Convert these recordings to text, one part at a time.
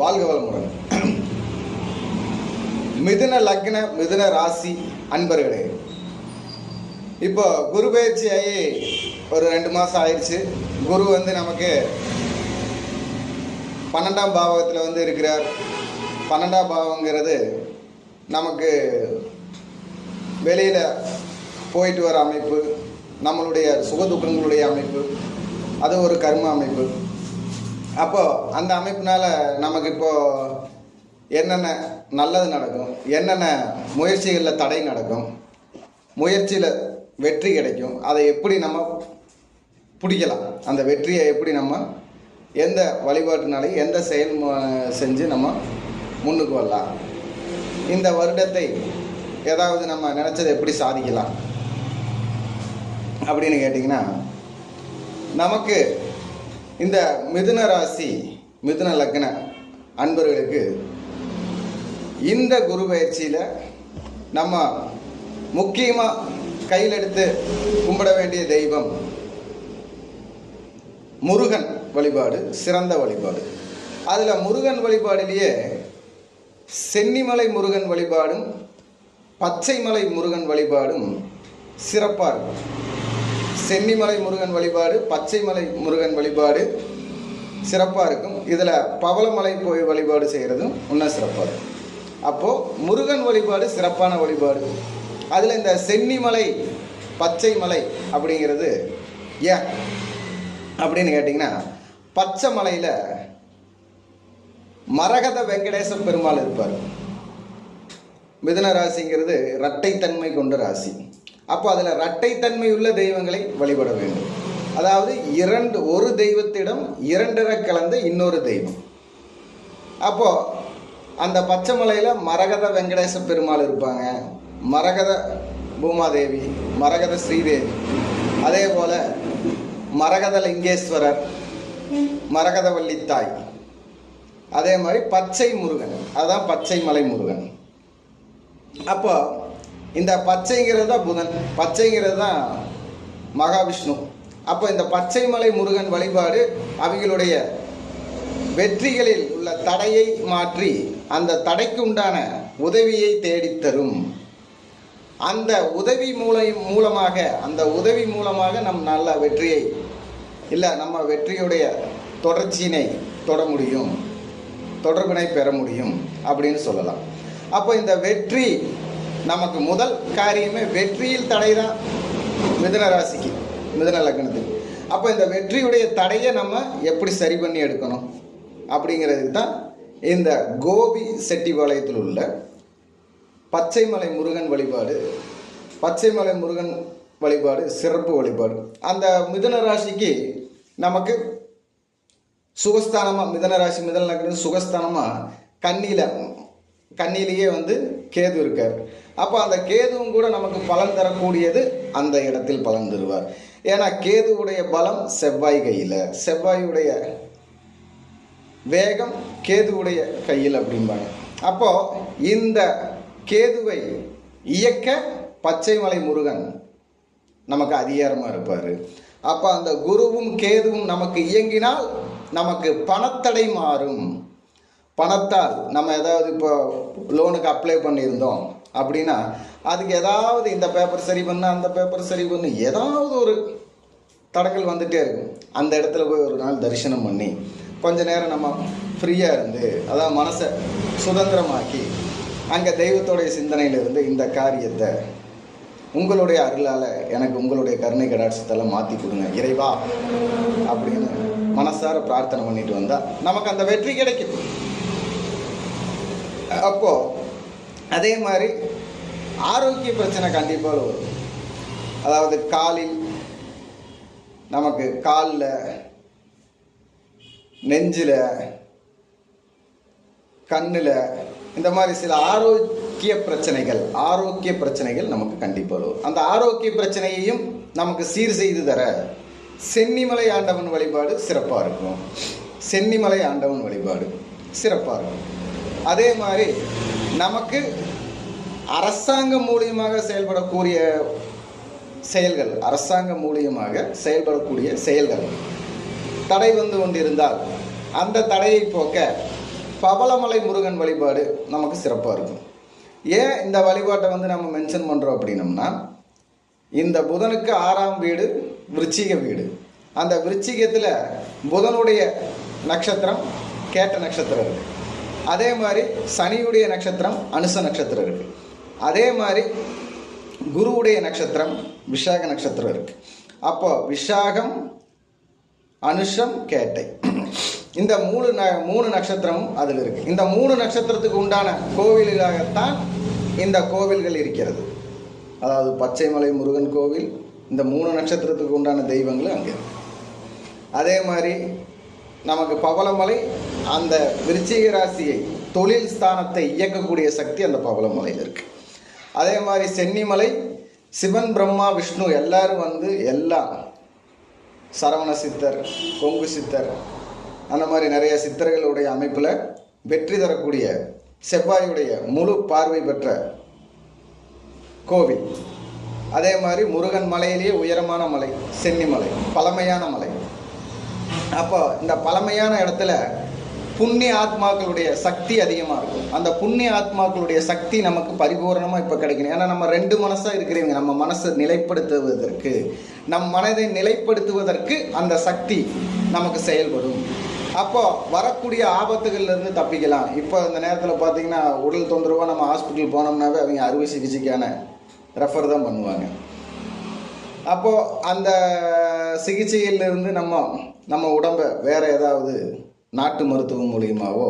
வாழ்க வளமுடன். மிதுன லக்ன மிதுன ராசி அன்பர்களே இப்போ குரு பயிற்சி ஆகி ஒரு ரெண்டு மாதம் ஆயிடுச்சு குரு வந்து நமக்கு பன்னெண்டாம் பாவகத்தில் வந்து இருக்கிறார். பன்னெண்டாம் பாவங்கிறது நமக்கு வெளியில் போயிட்டு வர அமைப்பு நம்மளுடைய சுகதுக்கங்களுடைய அமைப்பு அது ஒரு கர்ம அமைப்பு. அப்போ அந்த அமைப்பினால நமக்கு இப்போ என்னென்ன நல்லது நடக்கும்? என்னென்ன முயற்சிகளில் தடை நடக்கும்? முயற்சியில் வெற்றி கிடைக்கும். அதை எப்படி நம்ம பிடிக்கலாம்? அந்த வெற்றியை எப்படி நம்ம எந்த வழிபாட்டுனாலையும் எந்த செயல் செஞ்சு நம்ம முன்னுக்கு வரலாம். இந்த வருடத்தை ஏதாவது நம்ம நினச்சதை எப்படி சாதிக்கலாம்? அப்படின்னு கேட்டிங்கன்னா நமக்கு இந்த மிதுன ராசி மிதுன லக்ன அன்பர்களுக்கு இந்த குரு பயிற்சியில் நம்ம முக்கியமாக கையில் எடுத்து கும்பிட வேண்டிய தெய்வம் முருகன் வழிபாடு சிறந்த வழிபாடு. அதில் முருகன் வழிபாடிலேயே சென்னிமலை முருகன் வழிபாடும் பச்சைமலை முருகன் வழிபாடும் சிறப்பாக இருக்கும். சென்னிமலை முருகன் வழிபாடு பச்சைமலை முருகன் வழிபாடு சிறப்பாக இருக்கும். இதில் பவளமலை போய் வழிபாடு செய்கிறதும் இன்னும் சிறப்பாக இருக்கும். அப்போது முருகன் வழிபாடு சிறப்பான வழிபாடு. அதில் இந்த சென்னிமலை பச்சை மலை அப்படிங்கிறது ஏன் அப்படின்னு கேட்டிங்கன்னா பச்சை மலையில் மரகத வெங்கடேச பெருமாள் இருப்பார். மிதுன ராசிங்கிறது இரட்டைத்தன்மை கொண்ட ராசி. அப்போ அதில் இரட்டைத்தன்மை உள்ள தெய்வங்களை வழிபட வேண்டும். அதாவது இரண்டு ஒரு தெய்வத்திடம் இரண்டரை கலந்த இன்னொரு தெய்வம். அப்போ அந்த பச்சைமலையில் மரகத வெங்கடேச பெருமாள் இருப்பாங்க. மரகத பூமாதேவி மரகத ஸ்ரீதேவி. அதே போல் மரகத லிங்கேஸ்வரர் மரகத வள்ளித்தாய். அதே மாதிரி பச்சை முருகன். அதுதான் பச்சை மலை முருகன். அப்போ இந்த பச்சைங்கிறது தான் புதன். பச்சைங்கிறது தான் மகாவிஷ்ணு. அப்போ இந்த பச்சை மலை முருகன் வழிபாடு அவங்களுடைய வெற்றிகளில் உள்ள தடையை மாற்றி அந்த தடைக்கு உண்டான உதவியை தேடித் தரும் அந்த உதவி மூலை மூலமாக அந்த உதவி மூலமாக நம் நல்ல வெற்றியை இல்லை நம்ம வெற்றியுடைய தொடர்ச்சியினை தொட முடியும். தொடர்பினை பெற முடியும் அப்படின்னு சொல்லலாம். அப்போ இந்த வெற்றி நமக்கு முதல் காரியமே வெற்றியில் தடை தான் மிதன ராசிக்கு மிதன லக்னத்துக்கு. அப்போ இந்த வெற்றியுடைய தடையை நம்ம எப்படி சரி பண்ணி எடுக்கணும்? அப்படிங்கிறதுக்கு தான் இந்த கோபி செட்டிபாளையத்தில் உள்ள பச்சைமலை முருகன் வழிபாடு பச்சைமலை முருகன் வழிபாடு சிறப்பு வழிபாடு. அந்த மிதுன ராசிக்கு நமக்கு சுகஸ்தானமாக மிதன ராசி மிதன லக்னம் சுகஸ்தானமாக கண்ணியில் கண்ணிலேயே வந்து கேது இருக்கார். அப்போ அந்த கேதுவும் கூட நமக்கு பலன் தரக்கூடியது அந்த இடத்தில் பலன் தருவார். ஏன்னா கேதுவுடைய பலம் செவ்வாய் கையில். செவ்வாயுடைய வேகம் கேதுவுடைய கையில் அப்படிம்பாங்க. அப்போ இந்த கேதுவை இயக்க பச்சைமலை முருகன் நமக்கு அதிகாரமாக இருப்பார். அப்போ அந்த குருவும் கேதுவும் நமக்கு இயங்கினால் நமக்கு பணத்தடை மாறும். பணத்தால் நம்ம ஏதாவது இப்போ லோனுக்கு அப்ளை பண்ணியிருந்தோம் அப்படின்னா அதுக்கு ஏதாவது இந்த பேப்பர் சரி பண்ண அந்த பேப்பர் சரி பண்ணு ஏதாவது ஒரு தடங்கள் வந்துகிட்டே இருக்கும். அந்த இடத்துல போய் ஒரு நாள் தரிசனம் பண்ணி கொஞ்ச நேரம் நம்ம ஃப்ரீயாக இருந்து அதாவது மனசை சுதந்திரமாக்கி அங்கே தெய்வத்தோடைய சிந்தனையிலிருந்து இந்த காரியத்தை உங்களுடைய அருளால் எனக்கு உங்களுடைய கருணை கடாட்சத்தெல்லாம் மாற்றி கொடுங்க. இறைவா அப்படின்னு மனசார பிரார்த்தனை பண்ணிட்டு வந்தால் நமக்கு அந்த வெற்றி கிடைக்கும். அப்போ அதே மாதிரி ஆரோக்கிய பிரச்சனை கண்டிப்பாக வரும். அதாவது காலில் நமக்கு காலில் நெஞ்சில் கண்ணில் இந்த மாதிரி சில ஆரோக்கிய பிரச்சனைகள் ஆரோக்கிய பிரச்சனைகள் நமக்கு கண்டிப்பாக வரும். அந்த ஆரோக்கிய பிரச்சனையையும் நமக்கு சீர் செய்து தர சென்னிமலை ஆண்டவன் வழிபாடு சிறப்பாக இருக்கும். சென்னிமலை ஆண்டவன் வழிபாடு சிறப்பாக இருக்கும். அதே மாதிரி நமக்கு அரசாங்கம் மூலியமாக செயல்படக்கூடிய செயல்கள் அரசாங்கம் மூலியமாக செயல்படக்கூடிய செயல்கள் தடை வந்து கொண்டிருந்தால் அந்த தடையை போக்க பவளமலை முருகன் வழிபாடு நமக்கு சிறப்பாக இருக்கும். ஏன் இந்த வழிபாட்டை வந்து நம்ம மென்ஷன் பண்ணுறோம் அப்படின்னம்னா இந்த புதனுக்கு ஆறாம் வீடு விருச்சிக வீடு. அந்த விருச்சிகத்தில் புதனுடைய நட்சத்திரம் கேட்ட நட்சத்திரம் இருக்குது அதே மாதிரி சனியுடைய நட்சத்திரம் அனுச நட்சத்திரம் இருக்குது அதே மாதிரி குருவுடைய நட்சத்திரம் விஷாக நட்சத்திரம் இருக்குது அப்போ விஷாகம் அனுஷம் கேட்டை. இந்த மூணு ந மூணு நட்சத்திரமும் அதில் இருக்குது இந்த மூணு நட்சத்திரத்துக்கு உண்டான கோவில்களாகத்தான் இந்த கோவில்கள் இருக்கிறது. அதாவது பச்சைமலை முருகன் கோவில் இந்த மூணு நட்சத்திரத்துக்கு உண்டான தெய்வங்களும் அங்கே இருக்குது அதே மாதிரி நமக்கு பவளமலை அந்த விருச்சிக ராசியை தொழில் ஸ்தானத்தை இயக்கக்கூடிய சக்தி அந்த பவளமலையில் இருக்குது அதே மாதிரி சென்னிமலை சிவன் பிரம்மா விஷ்ணு எல்லாரும் வந்து எல்லாம் சரவண சித்தர் கொங்கு சித்தர் அந்த மாதிரி நிறைய சித்தர்களுடைய அமைப்பில் வெற்றி தரக்கூடிய செவ்வாயுடைய முழு பார்வை பெற்ற கோவில். அதே மாதிரி முருகன் மலையிலேயே உயரமான மலை சென்னிமலை பழமையான மலை. அப்போ இந்த பழமையான இடத்துல புண்ணிய ஆத்மாக்களுடைய சக்தி அதிகமாக இருக்கும். அந்த புண்ணிய ஆத்மாக்களுடைய சக்தி நமக்கு பரிபூரணமாக இப்போ கிடைக்கணும். ஏன்னா நம்ம ரெண்டு மனசாக இருக்கிறவங்க நம்ம மனசை நிலைப்படுத்துவதற்கு நம் மனதை நிலைப்படுத்துவதற்கு அந்த சக்தி நமக்கு செயல்படும். அப்போ வரக்கூடிய ஆபத்துகள்லேருந்து தப்பிக்கலாம். இப்போ இந்த நேரத்தில் பார்த்தீங்கன்னா உடல் தொந்தரவாக நம்ம ஹாஸ்பிட்டல் போனோம்னாவே அவங்க அறுவை சிகிச்சைக்கான ரெஃபர் தான் பண்ணுவாங்க. அப்போது அந்த சிகிச்சையிலிருந்து நம்ம நம்ம உடம்பை வேறு ஏதாவது நாட்டு மருத்துவம் மூலியமாவோ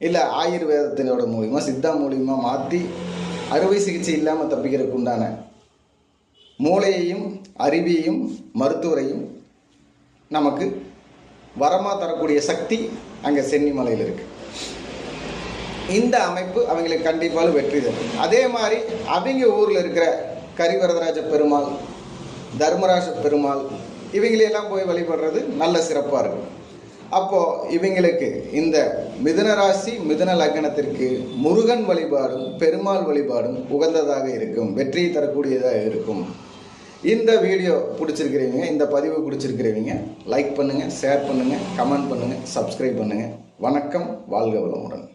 இல்லை ஆயுர்வேதத்தினோட மூலியமாக சித்தா மூலியமாக மாற்றி அறுவை சிகிச்சை இல்லாமல் தப்பிக்கிறதுக்கு உண்டான மூளையையும் அறிவியையும் மருத்துவரையும் நமக்கு வரமாக தரக்கூடிய சக்தி அங்கே சென்னிமலையில் இருக்குது இந்த அமைப்பு அவங்களுக்கு கண்டிப்பாக வெற்றி தரும். அதே மாதிரி அவங்க ஊரில் இருக்கிற கரிவரதராஜ பெருமாள் தர்மராஜ பெருமாள் இவங்களையெல்லாம் போய் வழிபடுறது நல்ல சிறப்பாக இருக்கும். அப்போது இவங்களுக்கு இந்த மிதுன ராசி மிதுன லக்னத்திற்கு முருகன் வழிபாடும் பெருமாள் வழிபாடும் உகந்ததாக இருக்கும். வெற்றியை தரக்கூடியதாக இருக்கும். இந்த வீடியோ பிடிச்சிருக்கிறவங்க இந்த பதிவு பிடிச்சிருக்கிறவங்க லைக் பண்ணுங்கள் ஷேர் பண்ணுங்கள் கமெண்ட் பண்ணுங்கள் சப்ஸ்கிரைப் பண்ணுங்கள் வணக்கம் வாழ்க வளமுடன்.